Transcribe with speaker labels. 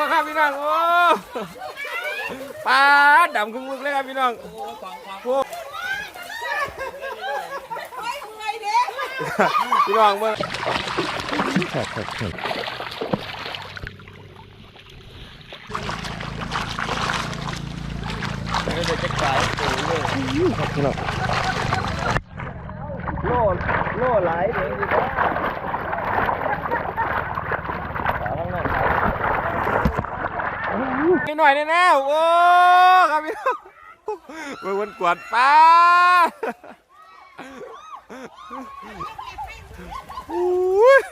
Speaker 1: วะครับพี่น้องโอ้ปลาดำครึ่งมึกเลยครับพี่น้องโอ้พี่น้องเมื่อครับครับครับเดี๋ยวกลายเป็นโลครับพี่น้องโลโลหลายเดี๋ยวดีกว่าสาวข้างนอกครับ นิดหน่อยแน่แน่ๆโอ้ครับพี่น้องเมื่อวันกวาดป้าอุ้ย